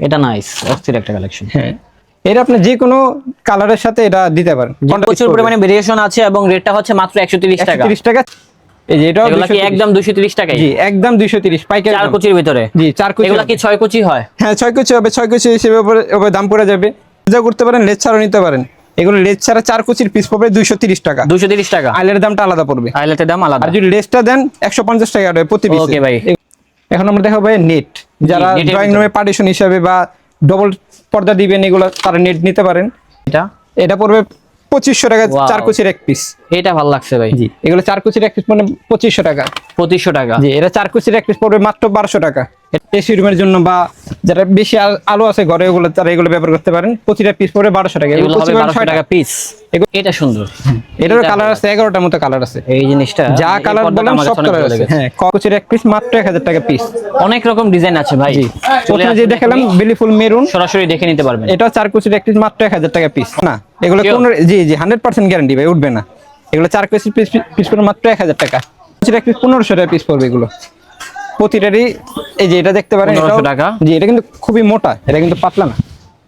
এটা নাইস অস্থির একটা কালেকশন হ্যাঁ। এটা আপনি যে কোনো কালারের সাথে এটা দিতে পারেন। প্রচুর পরিমাণে ভেরিয়েশন আছে এবং রেটটা হচ্ছে মাত্র 130 টাকা। 130 টাকা। এই যে কি একদম 230 টাকাই জি একদম 230 পাইকারি চার। কুচির ভিতরে? জি চার কুচি এগুলা কি ছয় কুচি হয়? হ্যাঁ ছয় কুচি হবে ছয় কুচি হিসেবে উপরে- দাম পড়ে যাবে। যা করতে পারেন লেজ ছাড়াও নিতে পারেন। এগুলো লেজ ছাড়া চার কুচির পিস পড়বে দুইশো তিরিশ টাকা। 230 টাকা। আইলের দামটা আলাদা পড়বে। আইলেটের দাম আলাদা। আর যদি লেজটা দেন একশো পঞ্চাশ টাকা প্রতি পিস Okay, ভাই। এখন আমরা দেখাবো নেট যারা ড্রয়িং রুমে পার্টিশন হিসাবে বা ডবল পর্দা দিবেন এগুলো তারা নেট নিতে পারেন। এটা? এটা পড়বে পঁচিশশো টাকা চার কুচির এক পিস এটা ভালো লাগছে ভাই। জি এগুলো চার কুচির এক পিস মানে পঁচিশশো টাকা। পঁচিশশো টাকা। জি এটা চার কুচির এক পিস পড়বে মাত্র বারোশো টাকা। এসি রুমের জন্য বা যারা বেশি আল- আছে ঘরে ওগুলো তারা এগুলো ব্যবহার করতে পারেন। প্রতিটা পিস পড়বে বারোশো টাকা। এগুলো হবে প্রতি পাবেন 1200 ছয়টা। টাকা পিস এটা সুন্দর। এটারও কালার আছে এগারোটার মতো কালার আছে। এই জিনিসটা যা কালার আমার সব কালার আছে। হ্যাঁ কুচির এক পিস মাত্র এক হাজার টাকা পিস অনেক রকম ডিজাইন আছে ভাই। প্রথমে যে দেখালাম বেলিফুল মেরুন সরাসরি দেখে নিতে পারবেন। এটাও চার কুচির এক পিস মাত্র এক হাজার টাকা পিস না এগুলো? কোন জি জি হান্ড্রেড পার্সেন্ট গ্যারান্টি ভাই উঠবে না। এগুলো চার কুচির পিস পিস মাত্র এক হাজার টাকা। কুচির এক পিস পনেরোশো টাকা পিস পড়বে এগুলো। প্রতিটারই এই যে এটা দেখতে পারেন 1500 এটাও- টাকা। জি এটা কিন্তু খুবই মোটা এটা কিন্তু পাতলা না।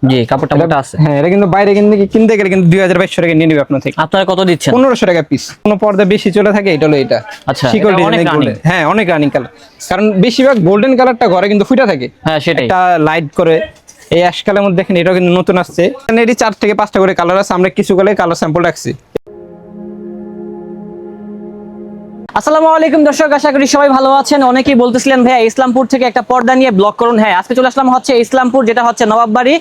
জি কাপড়টা মোটা আছে। হ্যাঁ এটা কিন্তু বাইরে কিনতে কিনতে গেলে কিন্তু দুই হাজার বাইশশো টাকা নিয়ে নিবে আপনার থেকে। আপনারা কত দিচ্ছেন? পনেরোশো টাকা পিস কোনো পর্দা বেশি চলে থাকে এটা হলো এটা। আচ্ছা, শিকল এটা গোল্ডেন হ্যাঁ অনেক রানিং কালার কারণ বেশিরভাগ গোল্ডেন কালারটা ঘরে কিন্তু ফুটা থাকে। হ্যাঁ সেটাই। একটা লাইট করে। এই অ্যাশ কালার মধ্যে দেখেন এটাও কিন্তু নতুন আসছে। এখানে এটি চার থেকে পাঁচটা করে কালার আছে। আমরা কিছু করে কালার স্যাম্পল রাখছি। আসসালামু আলাইকুম দর্শক, আশা করি সবাই ভালো আছেন। অনেকেই বলতেছিলেন, ভাইয়া, ইসলামপুর থেকে একটা পর্দা নিয়ে ব্লক করুন। হ্যাঁ আজকে চলে আসলাম হচ্ছে ইসলামপুর, যেটা হচ্ছে নবাববাড়ি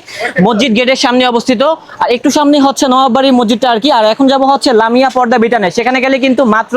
মসজিদ গেটের সামনে অবস্থিত। আর একটু সামনে হচ্ছে নবাববাড়ি মসজিদটা আর কি। আর এখন যাব হচ্ছে লামিয়া পর্দা বিটানে। সেখানে গেলে কিন্তু মাত্র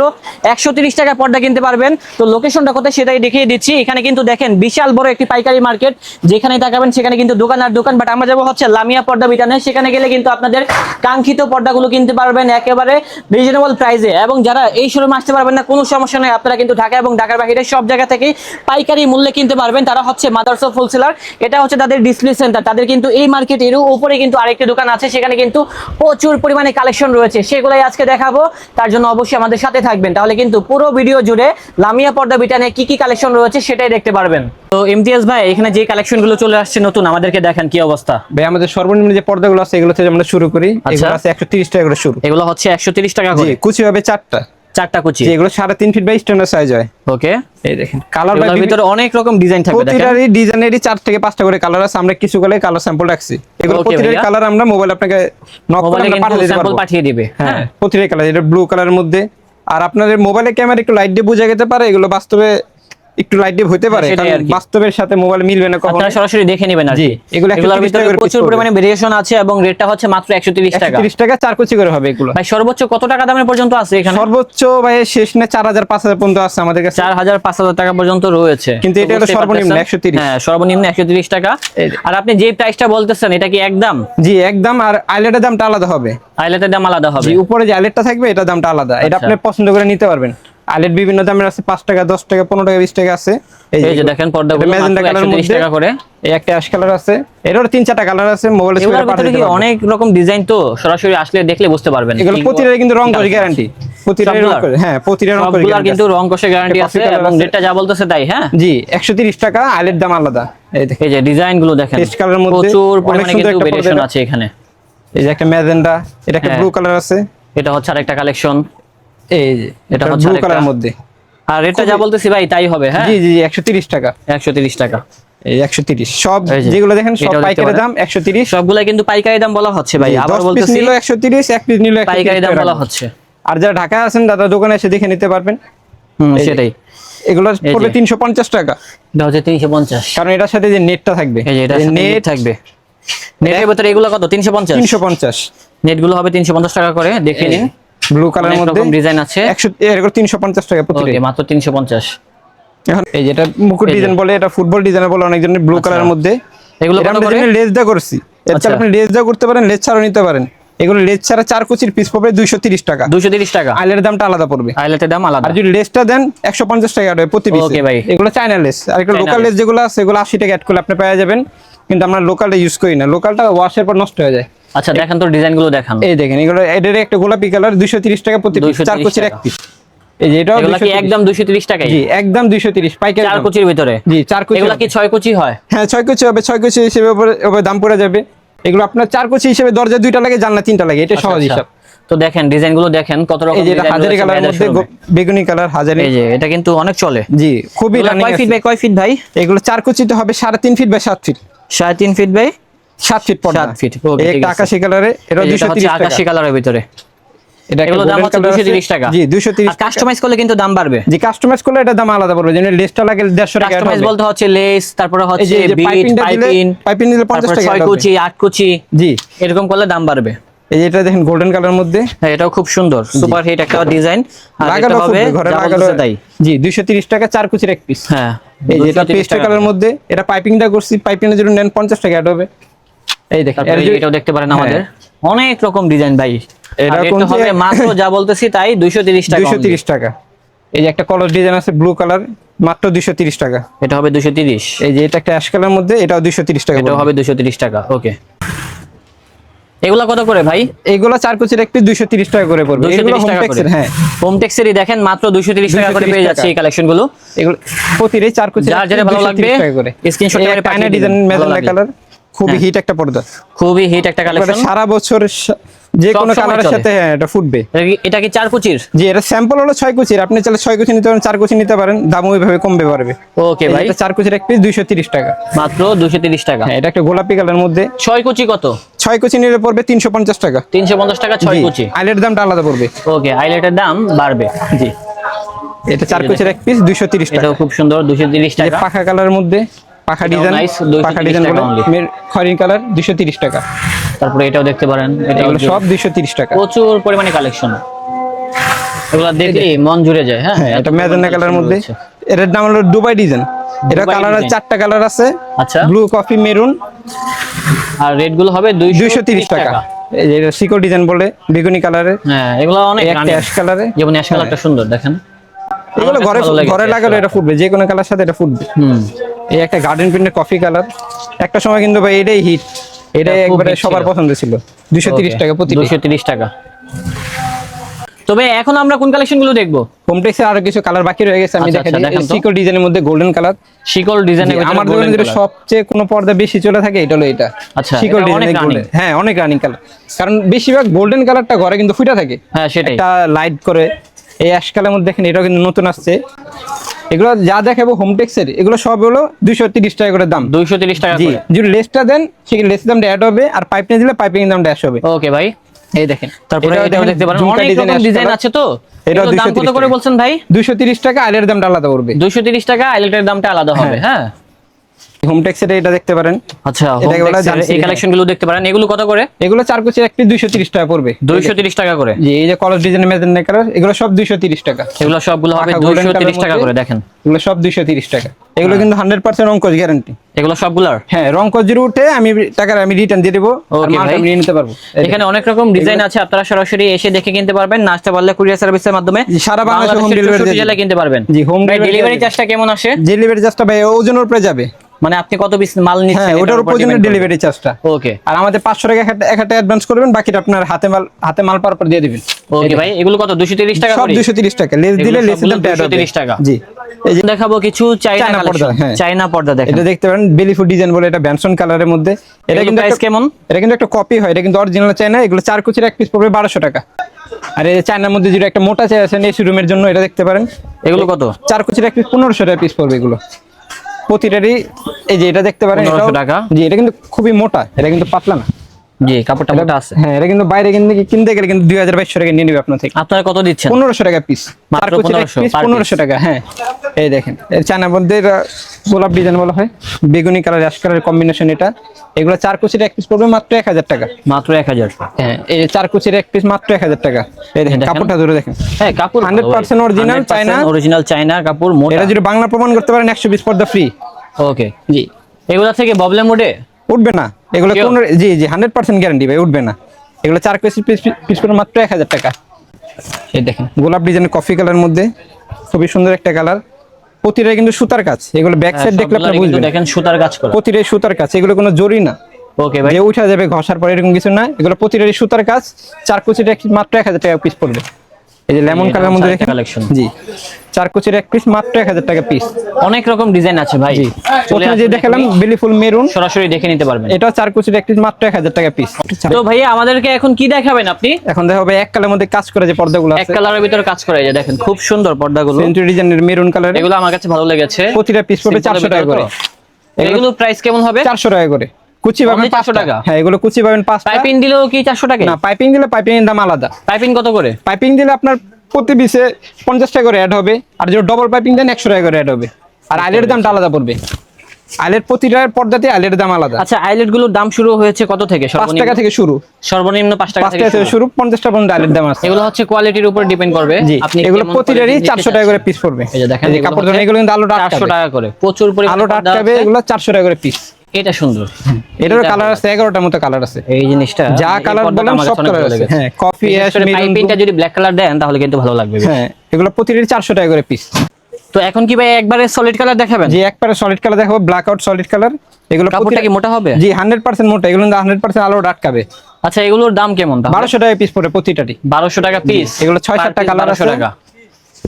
একশো তিরিশ টাকা পর্দা কিনতে পারবেন। তো লোকেশনটা কোথায় সেটাই দেখিয়ে দিচ্ছি। এখানে কিন্তু দেখেন বিশাল বড় একটি পাইকারি মার্কেট। যেখানে তাকাবেন, সেখানে কিন্তু দোকান আর দোকান। বাট আমরা যাব হচ্ছে লামিয়া পর্দা বিটানে। সেখানে গেলে কিন্তু আপনাদের কাঙ্ক্ষিত পর্দাগুলো কিনতে পারবেন একেবারে রিজনেবল প্রাইসে এবং যারা এই শোরুমে আসতে পারবেন না, কোনো সমস্যা নেই আপনারা কিন্তু ঢাকা এবং ঢাকার বাইরে সব জায়গা থেকেই পাইকারি মূল্যে কিনতে পারবেন। তারা হচ্ছে মাদার্স অফ হোলসেলার এটা হচ্ছে তাদের ডিসপ্লে সেন্টার তাদের কিন্তু এই মার্কেটের উপরে কিন্তু আরেকটি দোকান আছে সেখানে কিন্তু প্রচুর পরিমাণে কালেকশন রয়েছে। সেগুলাই আজকে দেখাবো তার জন্য অবশ্যই আমাদের সাথে থাকবেন। তাহলে কিন্তু পুরো ভিডিও জুড়ে লামিয়া পর্দা বিটানে কি কি কালেকশন রয়েছে সেটাই দেখতে পারবেন। তো ইমতিয়াজ ভাই এখানে যে কালেকশনগুলো চলে আসছে নতুন আমাদেরকে দেখেন কি অবস্থা? ভাই আমাদের সর্বনিম্ন যে পর্দাগুলো আছে এগুলো থেকে আমরা শুরু করি। আচ্ছা। এগুলো আছে একশো তিরিশ টাকা করে শুরু। এগুলো হচ্ছে একশো তিরিশ টাকা করে। কুচি হবে চারটা। চারটা কুচি। এগুলো সাড়ে তিন ফিট বাই স্ট্যান্ডার্ড সাইজ হয়। ওকে এই দেখেন কালার বাই ভিতরে অনেক রকম ডিজাইন থাকবে দেখেন। প্রতিটারই ডিজাইনেরই চার থেকে পাঁচটা করে কালার আছে। আমরা কিছু করে কালার স্যাম্পল রাখছি। এগুলো প্রতিটার কালার আমরা মোবাইল আপনাকে নক করে মোবাইলে পাঠিয়ে দিতে পারব। পাঠিয়ে দিবে হ্যাঁ প্রতিটার কালার এটা ব্লু কালারের মধ্যে। আর আপনাদের মোবাইলের ক্যামেরা একটু লাইট দিয়ে বোঝা যেতে পারে। এগুলো বাস্তবে একটু লাইট দিয়ে হতে পারে কারণ বাস্তবের সাথে মোবাইল মিলবে না কখনো আপনারা সরাসরি দেখে নেবেন আর জি, কি এগুলো এগুলোর 130 ভিতরে প্রচুর পরিমাণে ভেরিয়েশন আছে এবং রেটটা হচ্ছে মাত্র 130 টাকা। 130 টাকা চার কুচি করে হবে এগুলো। ভাই সর্বোচ্চ কত টাকা দামের পর্যন্ত আছে এখানে? সর্বোচ্চ ভাই শেষ না চার হাজার পাঁচ হাজার পর্যন্ত আছে আমাদের কাছে। 4000 5000 টাকা পর্যন্ত রয়েছে। কিন্তু এটা হলো সর্বনিম্ন পারতেছেন। 130 হ্যাঁ সর্বনিম্ন 130 টাকা। আর আপনি যে প্রাইসটা বলতেছেন এটা কি একদম? জি একদম আর আইলেটের দামটা আলাদা হবে। আইলেটের দাম আলাদা হবে। জি উপরে যে আইলেটটা থাকবে এটা দামটা আলাদা। এটা আচ্ছা। আপনি পছন্দ করে নিতে পারবেন। আইলেট বিভিন্ন দামের আছে পাঁচ টাকা দশ টাকা পনেরো টাকা বিশ টাকা আছে। এই যে দেখেন পর্দাগুলো ম্যাজেন্টা কালার 130 মধ্যে। টাকা করে। এই একটা অ্যাশ কালার আছে। এটারও তিন চারটা কালার আছে মোবাইলে এগুলোর ভিতরে কি অনেক রকম ডিজাইন তো? সরাসরি আসলে দেখলে বুঝতে পারবেন। এগুলো প্রতিটার কিন্তু রং করে গ্যারান্টি প্রতিটার রং? করে হ্যাঁ প্রতিটার রং করে সবগুলার কিন্তু রং কষে গ্যারান্টি আছে এবং। রেটটা যা বলতেছে তাই হ্যাঁ? জি একশো তিরিশ টাকা আইলের দাম আলাদা। এই দেখেন। এই যে ডিজাইনগুলো দেখেন। Colour এর মধ্যে প্রচুর পরিমাণে কিন্তু ভেরিয়েশন আছে এখানে। এই যে একটা ম্যাজেন্ডা এটা একটা হ্যাঁ। ব্লু কালার আছে। এটা হচ্ছে আরেকটা কালেকশন এই যে এটা এটা হচ্ছে ব্লু। কালার মধ্যে। আর রেটটা যা বলতেছি ভাই তাই হবে হ্যাঁ? জি জি একশো তিরিশ টাকা। একশো তিরিশ টাকা। এই একশো তিরিশ। সব যেগুলো দেখেন সব পাইকারি দাম একশো তিরিশ। সবগুলাই কিন্তু পাইকারি দাম বলা হচ্ছে ভাই। আবার বলতেছি নিল একশো তিরিশ এক পিস নিল পাইকারি দাম বলা হচ্ছে। আর যারা ঢাকায় আছেন দাদা দোকানে এসে দেখে নিতে পারবেন। হুম সেটাই। এগুলো পড়বে যে। তিনশো পঞ্চাশ টাকা। এটা হচ্ছে তিনশো পঞ্চাশ। কারণ এটার সাথে যে নেটটা থাকবে। এই যে এটা নেট থাকবে। নেটের ভিতরে এগুলো কত? তিনশো পঞ্চাশ? তিনশো পঞ্চাশ। নেট হবে তিনশো পঞ্চাশ টাকা করে দেখে নিন। ব্লু কালারের মধ্যে ডিজাইন আছে। একশো এরকম তিনশো পঞ্চাশ টাকা প্রতি ওকে মাত্র তিনশো পঞ্চাশ। এখন এই যেটা মুকুট ডিজাইন বলে এটা ফুটবল ডিজাইন বলে অনেক জনের ব্লু। কালারের মধ্যে। এগুলো কত করে? লেজ দা করছি এর আচ্ছা। আপনি লেজ দা করতে পারেন লেজ ছাড়াও নিতে পারেন। এগুলো লেজ ছাড়া চার কুচির পিস পড়বে দুইশো তিরিশ টাকা। দুশো তিরিশ টাকা। আইলের দামটা আলাদা পড়বে। আইলেটের দাম আলাদা। আর যদি লেসটা দেন একশো পঞ্চাশ টাকা হবে প্রতি পিস Okay ভাই। এগুলো চায়না লেস। আর এগুলো লোকাল লেস। যেগুলো আছে এগুলো আশি টাকা অ্যাড করলে আপনি পেয়ে যাবেন। কিন্তু আমরা লোকালটা ইউজ করি না। লোকালটা ওয়াশের পর নষ্ট হয়ে যায়। আচ্ছা দেখেন তো ডিজাইনগুলো দেখান। এই দেখেন এগুলো এটার একটা গোলাপি কালার দুইশো তিরিশ টাকা প্রতি পিস চার কুচির এক পিস এই যে এটাও কি একদম 230 টাকাই? জি একদম দুইশো তিরিশ পাইকারি চার। কুচির ভিতরে? জি চার কুচি এগুলা। কি ছয় কুচি হয়? হ্যাঁ ছয় কুচি হবে ছয় কুচি হিসেবে ওপরে দাম পড়ে যাবে। এগুলো আপনার চার কুচি হিসেবে দরজা দুইটা লাগে জানলা তিনটা লাগে এটা সহজ আচ্ছা, হিসাব। তো দেখেন ডিজাইনগুলো দেখেন কত রকম এই যে হাজারি কালার মধ্যে। বেগুনি কালার হাজারি। এই যে এটা কিন্তু অনেক চলে। জি খুবই রানিং কয় ফিট বাই কয় ফিট ভাই? এগুলো চার কুচিতে হবে সাড়ে তিন ফিট বা সাত ফিট সাড়ে তিন ফিট বাই? সাত ফিট পড়া সাত feet, okay, এই একটা আকাশি কালারে এটা এই যে দুশো তিরিশ আকাশি কালারের ভিতরে। এটা এগুলো দাম হচ্ছে 230 টাকা। জি দুশো তিরিশ আর কাস্টমাইজ করলে কিন্তু দাম বাড়বে। জি কাস্টমাইজ করলে এটা দাম আলাদা পড়বে যেন লেসটা লাগে দেড়শো টাকা কাস্টমাইজ বলতে হচ্ছে লেস তারপরে হচ্ছে যে- এই যে বিট পাইপিং পাইপিং দিলে পঞ্চাশ টাকা ছয় কুচি আট কুচি জি। এরকম করলে দাম বাড়বে। এই এটা দেখেন গোল্ডেন কালার মধ্যে। হ্যাঁ এটাও খুব সুন্দর। সুপার হিট একটা ডিজাইন আর এটা হবে ঘরে তাই। জি তিরিশ টাকা চার কুচির এক পিস হ্যাঁ এই 230 পেস্ট টাকা। কালার করে। মধ্যে এটা পাইপিংটা করছি পাইপিংটা যদি নেন পঞ্চাশ টাকা অ্যাড হবে। এই দেখেন এটাও দেখতে পারেন হ্যাঁ। আমাদের অনেক রকম ডিজাইন ভাই এটা কোন হবে মাত্র যা বলতেছি তাই 230 টাকা দুইশো only। তিরিশ টাকা এই যে একটা কলার ডিজাইন আছে ব্লু কালার মাত্র দুইশো তিরিশ টাকা এটা হবে 230 এই যে এটা একটা অ্যাশ কালার মধ্যে এটাও দুইশো তিরিশ টাকা এটাও পড়বে। হবে 230 টাকা ওকে এগুলা কত করে ভাই এগুলা চার কুচির এক পিস দুইশো তিরিশ টাকা করে পড়বে এগুলো 230 টাকা করে হোমটেক্সের হ্যাঁ হোম টেক্সেরই দেখেন মাত্র 230 টাকা করে পেয়ে যাচ্ছে এই কালেকশনগুলো এগুলো প্রতিটি চার কুচির যার যেটা ভালো লাগবে, screenshot করে পাঠিয়ে দিবেন, ডিজাইন মেজেন্টা কালার খুবই হ্যাঁ। হিট একটা পর্দা। খুবই হিট একটা কালেকশন সারা বছর যে কোনো কালারের সাথে হ্যাঁ এটা ফুটবে। এটা কি চার কুচির? জি এটা স্যাম্পল হলো ছয় কুচির। আপনি চাইলে ছয় কুচি নিতে পারেন চার কুচি নিতে পারেন। দাম ওইভাবে কমবে পারবে ওকে ভাই। এটা চার কুচির এক পিস দুইশো তিরিশ টাকা। মাত্র 230 টাকা। হ্যাঁ এটা একটা গোলাপি কালার মধ্যে। ছয় কুচি কত? ছয় কুচি নিলে পড়বে তিনশো পঞ্চাশ টাকা। 350 টাকা ছয় কুচি। আইলের দামটা আলাদা পড়বে। ওকে হাইলাইটের দাম বাড়বে। জি। এটা চার কুচির এক পিস দুইশো তিরিশ টাকা। এটাও খুব সুন্দর 230 যে টাকা। পাখা কালারের মধ্যে। পাখা ডিজাইন পাখা ডিজাইন only। কালার দুইশো তিরিশ টাকা। তারপরে এটাও দেখতে পারেন এটা এগুলো সব দুইশো তিরিশ টাকা। প্রচুর পরিমাণে কালেকশন এগুলা দেখলে মন জুড়ে যায় হ্যাঁ? হ্যাঁ এটা মেজেন্টা কালার মধ্যে। এটার দাম হলো দুবাই ডিজাইন এটা কালার। চারটা কালার আছে। আচ্ছা। ব্লু কফি মেরুন আর রেটগুলো হবে দুইশো তিরিশ টাকা। এই যে এটা সিকো ডিজাইন বলে বেগুনি কালারের হ্যাঁ এগুলো অনেক অ্যাশ কালারে যেমন অ্যাশ কালারটা সুন্দর দেখেন। এগুলো ঘরে ঘরে লাগালে এটা ফুটবে যে কোনো কালার সাথে এটা ফুটবে। এই একটা গার্ডেন প্রিন্টের কফি কালার একটা সময় কিন্তু ভাই এটাই হিট এটাই একবারে সবার পছন্দ ছিল। দুইশো তিরিশ টাকা প্রতি দুশো তিরিশ টাকা। তবে এখন আমরা কোন কালেকশনগুলো দেখব? হোমটেক্সের আরও কিছু কালার বাকি রয়ে গেছে। আমি আচ্ছা, দেখা আচ্ছা, দেখান ডিজাইনের মধ্যে গোল্ডেন কালার শিকল ডিজাইনের আমার দোকানে যেটা সবচেয়ে কোনো পর্দা বেশি চলে থাকে এটা হলো এটা। আচ্ছা, শিকল এটা গোল্ডেন হ্যাঁ অনেক রানিং কালার কারণ বেশিরভাগ গোল্ডেন কালারটা ঘরে কিন্তু ফুটা থাকে। হ্যাঁ সেটাই। একটা লাইট করে এই অ্যাশ কালার মধ্যে দেখেন এটাও কিন্তু নতুন আসছে। এগুলো যা দেখাবো হোমটেক্সের এগুলো সব হলো দুইশো তিরিশ টাকা করে দাম। দুইশো তিরিশ টাকা জি যদি লেসটা দেন সেখানে লেসের দামটা অ্যাড হবে আর পাইপ নিয়ে দিলে পাইপিং দামটা অ্যাড হবে। ওকে ভাই এই দেখেন তারপরে এটাও দেখতে পারেন। অনেক রকম ডিজাইন আছে তো। এটা দাম কত করে বলছেন ভাই? দুইশো তিরিশ টাকা আইলের দামটা আলাদা করবে দুইশো তিরিশ টাকা আইলেটের দামটা আলাদা হবে হ্যাঁ। হোমটেক্সের এটা দেখতে পারেন। আচ্ছা হয় এই হ্যাঁ। দেখতে পারেন। এগুলো কত করে? এগুলো চার কুচির একটি দুইশো তিরিশ টাকা পড়বে। দুইশো তিরিশ টাকা করে। জি এই যে কলার ডিজাইন মেজেন এগুলো সব টাকা। এগুলো সবগুলো হবে টাকা করে দেখেন। এগুলো সব টাকা। এগুলো কিন্তু হান্ড্রেড পার্সেন্ট অঙ্কজ গ্যারান্টি এগুলো সবগুলোর? হ্যাঁ জিরো উঠে আমি টাকার আমি রিটার্ন দিয়ে দেবো ভাই। আমি নিতে পারব। এখানে অনেক রকম ডিজাইন আছে আপনারা সরাসরি এসে দেখে কিনতে পারবেন। না আসতে পারলে কুরিয়ার সার্ভিসের মাধ্যমে। সারা বাংলাদেশে home বাংলাদেশের delivery 64 দিয়ে জেলায় কিনতে পারবেন। জি, delivery ডেলিভারি চার্জটা কেমন আসে? ডেলিভারি চার্জটা ভাই ওজনের উপরে যাবে। মানে আপনি কত পিস মাল হ্যাঁ নিচ্ছেন ওটার উপর জন্য ডেলিভারি চার্জটা ওকে আর আমাদের পাঁচশো টাকা একটা এক একটা অ্যাডভান্স করবেন বাকিটা আপনার হাতে মাল হাতে মাল পাওয়ার পর দিয়ে দিবেন। ওকে ভাই এগুলো কত? 230 টাকা সব করে? দুশো তিরিশ টাকা। লেস দিলে add হবে। 230 টাকা। জি। এই যে দেখাবো কিছু চাইনা চায়না পর্দা, হ্যাঁ। চাইনা পর্দা দেখেন। এটা দেখতে পারেন বেলিফুড ডিজাইন বলে এটা ব্যানসন কালারের মধ্যে। এটা কিন্তু প্রাইস কেমন? এটা কিন্তু একটা কপি হয় এটা কিন্তু অরিজিনাল চাই না এগুলো চার কুচির এক পিস পড়বে বারোশো টাকা। আর এই চায়নার মধ্যে যেটা একটা মোটা চাই আছে এসি রুমের জন্য এটা দেখতে পারেন। এগুলো কত? চার কুচির এক পিস পনেরোশো টাকা পিস পড়বে এগুলো। প্রতিটারই এই যে এটা দেখতে পারেন 1500 এটাও- টাকা। জি এটা কিন্তু খুবই মোটা এটা কিন্তু পাতলা না জি কাপড়টা মোটা আছে। হ্যাঁ এটা কিন্তু বাইরে কিনতে কিনতে গেলে কিন্তু দুই হাজার বাইশশো টাকা নিয়ে নেবে আপনার থেকে। আপনারা কত দিচ্ছেন? পনেরোশো টাকা পিস মাত্র 1500 per পনেরোশো টাকা হ্যাঁ। এই দেখেন এর চায়নার মধ্যে গোলাপ ডিজাইন বলা হয়। বেগুনি কালার অ্যাশ কালারের কম্বিনেশন এটা। এগুলো চার কুচির এক পিস পড়বে মাত্র এক হাজার টাকা। মাত্র 1000 হ্যাঁ এই চার কুচির এক পিস মাত্র এক হাজার টাকা। এই দেখেন। কাপড়টা ধরে দেখেন। হ্যাঁ কাপড় 100% original চায়না। অরিজিনাল চায়না কাপড় মোটা। এটা যদি বাংলা প্রমাণ করতে পারেন একশো পিস পর্দা ফ্রি ওকে জি। এগুলা থেকে প্রবলেম ওঠে উঠবে না। এগুলো কোন জি জি হান্ড্রেড পার্সেন্ট গ্যারান্টি ভাই উঠবে না। এগুলো চার কুচি পিস পিস পড়বে মাত্র এক হাজার টাকা। এই দেখেন। গোলাপ ডিজাইনের কফি কালার মধ্যে খুবই সুন্দর একটা কালার প্রতিটা কিন্তু সুতার কাজ। এগুলো ব্যাক সাইড দেখলে আপনি বুঝবেন। দেখেন সুতার কাজ করা। প্রতিটাই সুতার কাজ এগুলো কোনো জরি না। ওকে ভাই। যে উঠা যাবে ঘষার পরে এরকম কিছু না। এগুলো প্রতিটারই সুতার কাজ। চার কুচিটা মাত্র এক হাজার টাকা পিস পড়বে। এই যে লেমন এটা কালার মধ্যে দেখেন? কালেকশন জি। চার কুচির এক পিস মাত্র এক হাজার টাকা পিস অনেক রকম ডিজাইন আছে ভাই। জি। প্রথমে যে দেখালাম বেলিফুল মেরুন সরাসরি দেখে নিতে পারবেন। এটা চার কুচির এক পিস মাত্র এক হাজার টাকা পিস তো ভাইয়া আমাদেরকে এখন কি দেখাবেন আপনি? এখন দেখা হবে এক কালার মধ্যে কাজ করে যে পর্দাগুলো আছে। এক কালারের ভিতরে কাজ করে যে দেখেন খুব সুন্দর পর্দাগুলো। সেন্টুরি ডিজাইনের মেরুন কালার এগুলো আমার কাছে ভালো লেগেছে। প্রতিটা পিস পড়বে Simple চারশো টাকা করে? এগুলো প্রাইস কেমন হবে? চারশো টাকা করে। কুচি পাবেন Only 400 পাঁচটা। টাকা? হ্যাঁ এগুলো কুচি পাবেন পাঁচটা। পাইপিং দিলেও কি চারশো টাকা? না পাইপিং দিলে পাইপিং এর দাম আলাদা। পাইপিং কত করে? পাইপিং দিলে আপনার প্রতি পিসে পঞ্চাশ টাকা করে অ্যাড হবে। আর যদি ডবল পাইপিং দেন একশো টাকা করে অ্যাড হবে। আর আইলের দামটা আলাদা পড়বে। আইলের প্রতিটার পর্দাতে আইলের দাম আলাদা। আচ্ছা আইলেটগুলোর দাম শুরু হয়েছে কত থেকে? পাঁচ টাকা থেকে শুরু। সর্বনিম্ন পাঁচ টাকা থেকে শুরু। পঞ্চাশটা পর্যন্ত আইলের দাম আছে। এগুলো হচ্ছে কোয়ালিটির উপর ডিপেন্ড করবে। আপনি এগুলো প্রতিটারই চারশো টাকা করে পিস পড়বে। এই যে দেখেন কাপড় এগুলো কিন্তু আলোটা চারশো টাকা করে। প্রচুর পরিমাণে আলোটা আটকাবে এগুলো চারশো টাকা করে পিস এটা সুন্দর। এটারও কালার আছে এগারোটার মতো কালার আছে। এই জিনিসটা যা কালার আমার সব কালার আছে। হ্যাঁ কফি অ্যাশ পাইপিংটা যদি ব্ল্যাক কালার দেন তাহলে কিন্তু ভালো লাগবে। হ্যাঁ এগুলো প্রতিটারই চারশো টাকা করে পিস তো এখন কি ভাই একবারে সলিড কালার দেখাবেন? যে একবারে সলিড কালার দেখাবো ব্ল্যাক আউট সলিড কালার এগুলো কাপড়টা কি মোটা হবে? জি হান্ড্রেড পার্সেন্ট মোটা। এগুলো হান্ড্রেড পার্সেন্ট আলো আটকাবে। আচ্ছা এগুলোর দাম কেমন বারোশো টাকা পিস পড়ে প্রতিটারই। বারোশো টাকা পিস এগুলো ছয় সাতটা কালার আছে। টাকা।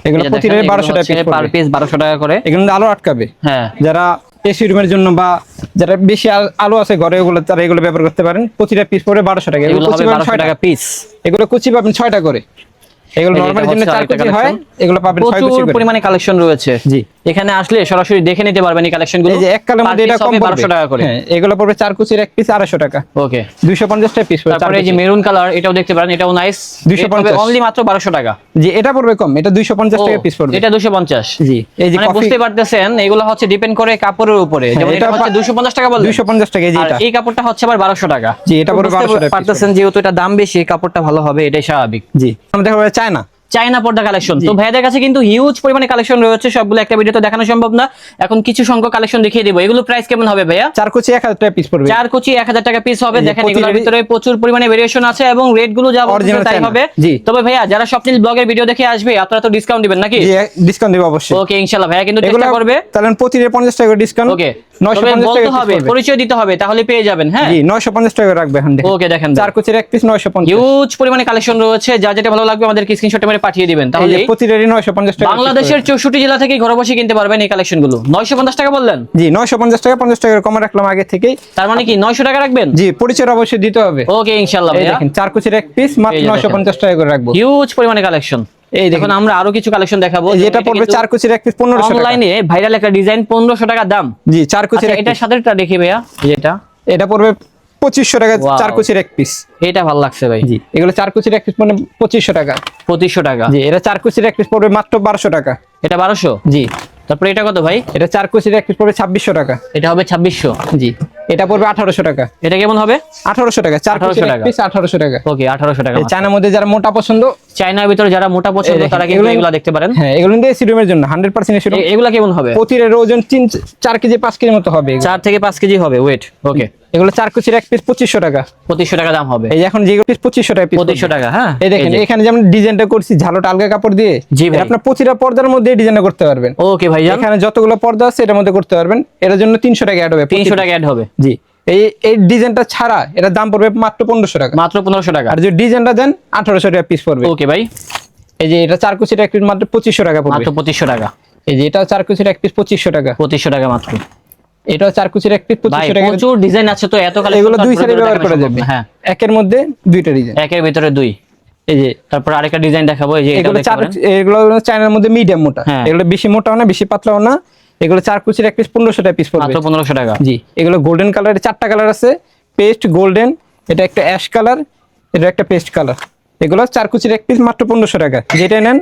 এগুলো প্রতিটারই বারোশো টাকা পিস পার পিস বারোশো টাকা করে। এগুলো আলো আটকাবে। হ্যাঁ। যারা এসি রুমের জন্য বা যারা বেশি আল- আছে ঘরে ওগুলো তারা এগুলো ব্যবহার করতে পারেন। প্রতিটা পিস পরে বারোশো টাকা। এগুলো ছয়টা। টাকা পিস এগুলো কুচি পাবেন ছয়টা করে। এগুলো চার আরেকটা হয় এগুলো পাবেন ছয় কুচি প্রচুর পরিমাণে কালেকশন রয়েছে। জি। এখানে আসলে সরাসরি দেখে নিতে পারবেন এই কালেকশনগুলো এই যে এক কালের মধ্যে এটা কম বারোশো টাকা করে। হ্যাঁ এগুলো পড়বে চার কুচির এক পিস আড়াইশো টাকা। ওকে। দুইশো পঞ্চাশ টাকা পিস পড়বে তারপরে এই যে মেরুন কালার এটাও দেখতে পারেন এটাও নাইস 250 অনলি মাত্র বারোশো টাকা। জি এটা পড়বে কম এটা দুইশো পঞ্চাশ ও, টাকা পিস পড়বে। এটা দুশো পঞ্চাশ। জি এই যে মানে বুঝতে পারতেছেন এগুলো হচ্ছে ডিপেন্ড করে কাপড়ের উপরে। যেমন হ্যাঁ, এটা এটা হচ্ছে পা- দুশো পঞ্চাশ টাকা বললেন। দুইশো পঞ্চাশ টাকা এই যে আর এটা। এই কাপড়টা হচ্ছে আবার বারোশো টাকা। জি, এটা পড়বে 1200 টাকা পারতেছেন যেহেতু এটা দাম বেশি কাপড়টা ভালো হবে এটাই স্বাভাবিক। জি। আমরা দেখা যাবে চায়না চায়না পর্দা কালেকশন তো ভাইয়াদের কাছে কিন্তু হিউজ পরিমাণে কালেকশন রয়েছে সবগুলো একটা ভিডিওতে দেখানো সম্ভব না। এখন কিছু সংখ্যক কালেকশন দেখিয়ে দিব। এগুলো প্রাইস কেমন হবে ভাইয়া? চার কুচি এক হাজার টাকা পিস পড়বে। চার কোচি এক হাজার টাকা পিস হবে। দেখেন এগুলোর ভিতরে প্রচুর পরিমাণে ভেরিয়েশন আছে এবং রেটগুলো যা তাই হবে। তবে ভাইয়া যারা স্বপ্নিল ব্লগের ভিডিও দেখে আসবে আপনারা তো ডিসকাউন্ট দিবেন নাকি? জি ডিসকাউন্ট দেবো অবশ্যই। ওকে ইনশাল্লাহ ভাইয়া কিন্তু চেষ্টা করবে। তাহলে প্রতিটা পঞ্চাশ টাকা ডিসকাউন্ট ওকে টাকা হবে পরিচয় দিতে হবে তাহলে পেয়ে যাবেন হ্যাঁ? জি নয়শো পঞ্চাশ টাকা রাখবে এখন ওকে দেখেন চার কুচির এক পিস নয়শো পঞ্চাশ। হিউজ পরিমাণে কালেকশন রয়েছে। যা যেটা ভালো লাগবে আমাদেরকে স্ক্রিনশটে মেরে পাঠিয়ে দিবেন। তাহলে প্রতিটারই নয়শো পঞ্চাশ টাকা বাংলাদেশের চৌষট্টি জেলা থেকে ঘরে বসে কিনতে পারবেন এই কালেকশনগুলো নয়শো পঞ্চাশ টাকা বললেন? জি নয়শো পঞ্চাশ টাকা পঞ্চাশ টাকা কমে রাখলাম আগে থেকেই। তার মানে কি নয়শো টাকা রাখবেন? জি পরিচয় অবশ্যই দিতে হবে। ওকে ইনশাল্লাহ এই ভাইয়া। দেখেন চার কুচির এক পিস মাত্র এই যে নয়শো দেখেন। পঞ্চাশ টাকা করে রাখব। হিউজ পরিমাণে কালেকশন এই দেখুন। আমরা আরও কিছু কালেকশন দেখাবো। যেটা পড়বে চার কুচির এক পিস পনেরোশো টাকা। অনলাইনে ভাইরাল একটা ডিজাইন পনেরোশো টাকা দাম। জি চার কুচির আচ্ছা এটার সাথেটা দেখি ভাইয়া যেটা। এটা পড়বে পঁচিশশো টাকা চার কুচির এক পিস এটা ভালো লাগছে ভাই। জি এগুলো চার কুচির এক পিস মানে পঁচিশশো টাকা। পঁচিশশো টাকা। জি এটা চার কুচির এক পিস পড়বে মাত্র বারোশো টাকা। এটা বারোশো? জি। তারপরে এটা কত ভাই? এটা চার কুচির এক পিস পড়বে ছাব্বিশশো টাকা। এটা হবে ছাব্বিশশো। জি। এটা পড়বে আঠারোশো টাকা। এটা কেমন হবে? আঠারোশো টাকা চার 1800 কুচির এক টাকা। পিস আঠারোশো টাকা। ওকে আঠারোশো টাকা চায়নার মধ্যে যারা মোটা পছন্দ চাইনার ভিতরে যারা মোটা পছন্দ তারা কিন্তু এগুলো- দেখতে পারেন। হ্যাঁ এগুলো জন্য হান্ড্রেড পার্সেন্ট এগুলা কেমন হবে? ওজন তিন চার কেজি পাঁচ কেজি মতো হবে চার থেকে পাঁচ কেজি হবে ওয়েট ওকে এগুলো চার কুচির এক পিস পঁচিশশো টাকা। পঁচিশশো টাকা দাম হবে। এই যে এখন যেগুলো পিস পঁচিশশো টাকা পঁচিশশো টাকা হ্যাঁ? এই দেখেন এখানে যেমন ডিজাইনটা করছি ঝালোটা আলগা কাপড় দিয়ে জি ভাই। আপনার প্রতিটা পর্দার মধ্যে ডিজাইনটা করতে পারবেন। ওকে ভাইজান। এখানে যতগুলো পর্দা আছে এটার মধ্যে করতে পারবেন। এটার জন্য তিনশো টাকা অ্যাড হবে তিনশো টাকা অ্যাড হবে। জি। এই এই ডিজাইনটা ছাড়া এটার দাম পড়বে মাত্র পনেরোশো টাকা। মাত্র পনেরোশো টাকা। আর যদি ডিজাইনটা দেন আঠারোশো টাকা পিস পড়বে। ওকে ভাই। এই যে এটা চার কুচির এক পিস মাত্র পঁচিশশো টাকা পড়বে। মাত্র পঁচিশশো টাকা। এই যে এটা চার কুচির এক পিস পঁচিশশো টাকা। পঁচিশশো টাকা মাত্র। এটাও চার কুচির এক পিস ভাই পঁচিশশো টাকা। প্রচুর ডিজাইন আছে তো এত কালেকশন এগুলো দুই সাইডে ব্যবহার করা যাবে। হ্যাঁ। একের মধ্যে দুইটা ডিজাইন একের ভিতরে দুই। এই যে তারপর আরেকটা ডিজাইন দেখাবো এই যে এটা এগুলো দেখতে পারেন। এগুলো চায়নার মধ্যে মিডিয়াম মোটা। হ্যাঁ। এগুলো বেশি মোটাও না বেশি পাতলাও না। এগুলো চার কুচির এক পিস পনেরোশো টাকা পিস পড়বে পনেরোশো টাকা। জি এগুলো গোল্ডেন কালারের চারটা কালার আছে। পেস্ট গোল্ডেন এটা একটা অ্যাশ কালার এটা একটা পেস্ট কালার এগুলো চার কুচির এক পিস মাত্র পনেরোশো টাকা। যেটা নেন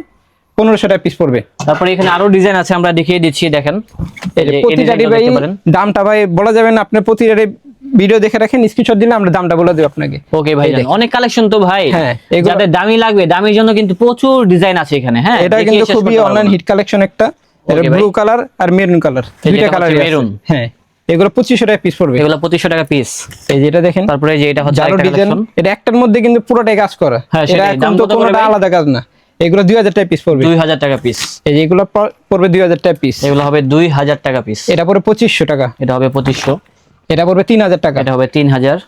পনেরোশো টাকা পিস পড়বে। তারপরে এখানে আরও ডিজাইন আছে আমরা দেখিয়ে দিচ্ছি দেখেন। ভাই দামটা ভাই বলা যাবে না আপনি প্রতিটারই ভিডিও দেখে রাখেন স্ক্রিনশট দিলে আমরা দামটা বলে দেবো আপনাকে। ওকে ভাই অনেক কালেকশন তো ভাই। হ্যাঁ, যাদের দামি লাগবে দামির জন্য কিন্তু প্রচুর ডিজাইন আছে এখানে হ্যাঁ? এটা কিন্তু খুবই অনলাইন হিট কালেকশন একটা। এটা ব্লু কালার আর মেরুন কালার দুইটা কালার maroon। হ্যাঁ এগুলো পঁচিশশো টাকা পিস পড়বে। এগুলো পঁচিশশো টাকা পিস এই যেটা দেখেন তারপরে যে এটা হচ্ছে ডিজাইন এটা একটার মধ্যে কিন্তু পুরোটাই কাজ করা। হ্যাঁ, এটা এখন তো কোনোটা আলাদা কাজ না। এগুলো দুই হাজার টাকা পিস পড়বে। দুই হাজার টাকা পিস এই যে এগুলো পড়বে দুই হাজার টাকা পিস এগুলো হবে দুই হাজার টাকা পিস এটা পড়বে পঁচিশশো টাকা। এটা হবে পঁচিশশো। এটা পড়বে তিন হাজার টাকা। এটা হবে তিন হাজার।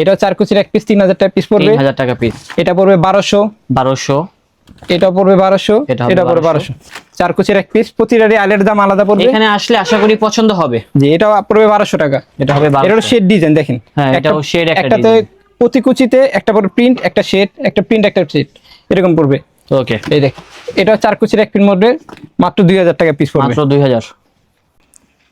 এটাও চার কুচির এক পিস তিন হাজার টাকা পিস পড়বে। হাজার টাকা পিস এটা পড়বে বারোশো। বারোশো। এটা পড়বে বারোশো। এটা এটা পড়বে 1200 বারোশো চার কুচির এক পিস প্রতিটারই আলের দাম আলাদা পড়বে। এখানে আসলে আশা করি পছন্দ হবে। জি এটা পড়বে বারোশো টাকা। এটা হবে এটা হলো শেড ডিজাইন দেখেন। হ্যাঁ, একটা একটাতে প্রতি কুচিতে একটা পড়বে প্রিন্ট একটা শেড একটা প্রিন্ট একটা শেড এরকম পড়বে। ওকে এই দেখ এটা চার কুচির এক পিন মধ্যে মাত্র দুই হাজার টাকা পিস পড়বে। মাত্র দুই হাজার।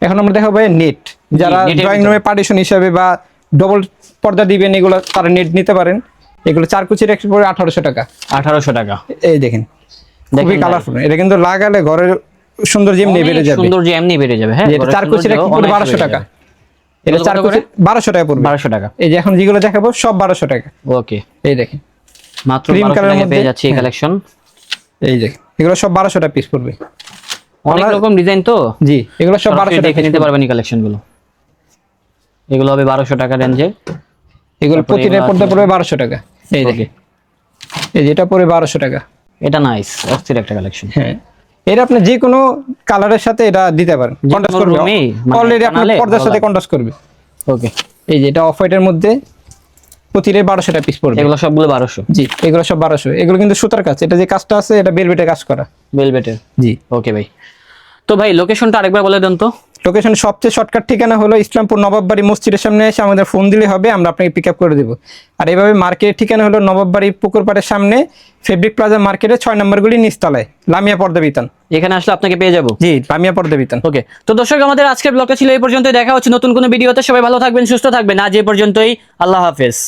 এখন আমরা দেখাবো নেট যারা ড্রয়িং রুমে পার্টিশন হিসাবে বা ডবল পর্দা দিবেন এগুলো তারা নেট নিতে পারেন। এগুলো চার কুচির এক পড়বে আঠারোশো টাকা। আঠারোশো টাকা। এই দেখেন। খুবই কালারফুল এটা কিন্তু লাগালে ঘরের সুন্দর যেমনি বেড়ে যাবে। সুন্দর যে এমনি বেড়ে যাবে হ্যাঁ এটা চার কুচির এক পড়বে বারোশো টাকা। এটা কত চার করে? কুচি বারোশো টাকা পড়বে। বারোশো টাকা। এই যে এখন যেগুলো দেখাবো সব বারোশো টাকা। ওকে। এই দেখেন। মাত্র Cream বারোশো colour এর টাকায় মধ্যে? পেয়ে যাচ্ছে এই হ্যাঁ। কালেকশন এই যে এগুলো সব বারোশো টাকা পিস পড়বে। অনেক রকম ডিজাইন তো। জি এগুলো সব সরাসরি বারোশো দেখে টাকা নিতে পারবেন এই কালেকশনগুলো। এগুলো হবে বারোশো টাকা রেঞ্জে এগুলো প্রতিটা পড়তে পড়বে বারোশো টাকা। এই ওকে। দেখে এই যে এটা পড়বে বারোশো টাকা। এটা নাইস অস্থির একটা কালেকশন হ্যাঁ। এটা আপনি যে কোনো কালারের সাথে এটা দিতে পারেন কন্ট্রাস্ট করবে। room-এই মানে অলরেডি আপনার পর্দার সাথে কন্ট্রাস্ট করবে। ওকে এই যে এটা অফ হোয়াইটের মধ্যে প্রতিটা বারোশো টাকা পিস পড়বে। এগুলো সবগুলো বারোশো। জি এগুলো সব বারোশো। এগুলো কিন্তু সুতার কাজ। এটা যে কাজটা আছে এটা বেলবেটে কাজ করা। ভেলভেটের জি। ওকে ভাই। তো ভাই লোকেশনটা আরেকবার বলে দেন তো। লোকেশন সবচেয়ে শর্টকাট ঠিকানা হলো ইসলামপুর নবাববাড়ি মসজিদের সামনে এসে আমাদের ফোন দিলে হবে আমরা আপনাকে পিক আপ করে দেবো। আর এইভাবে মার্কেটের ঠিকানা হলো নবাববাড়ি পুকুর পাড়ের সামনে ফেব্রিক প্লাজা মার্কেটের ছয় নম্বরগুলি নিচতলায় লামিয়া পর্দা বিতান। এখানে আসলে আপনাকে পেয়ে যাব। জি লামিয়া পর্দা বিতান। ওকে তো দর্শক আমাদের আজকের ব্লগটা ছিল এই পর্যন্তই দেখা হচ্ছে নতুন কোনো ভিডিওতে সবাই ভালো থাকবেন সুস্থ থাকবেন। আজ এই পর্যন্তই আল্লাহ হাফেজ।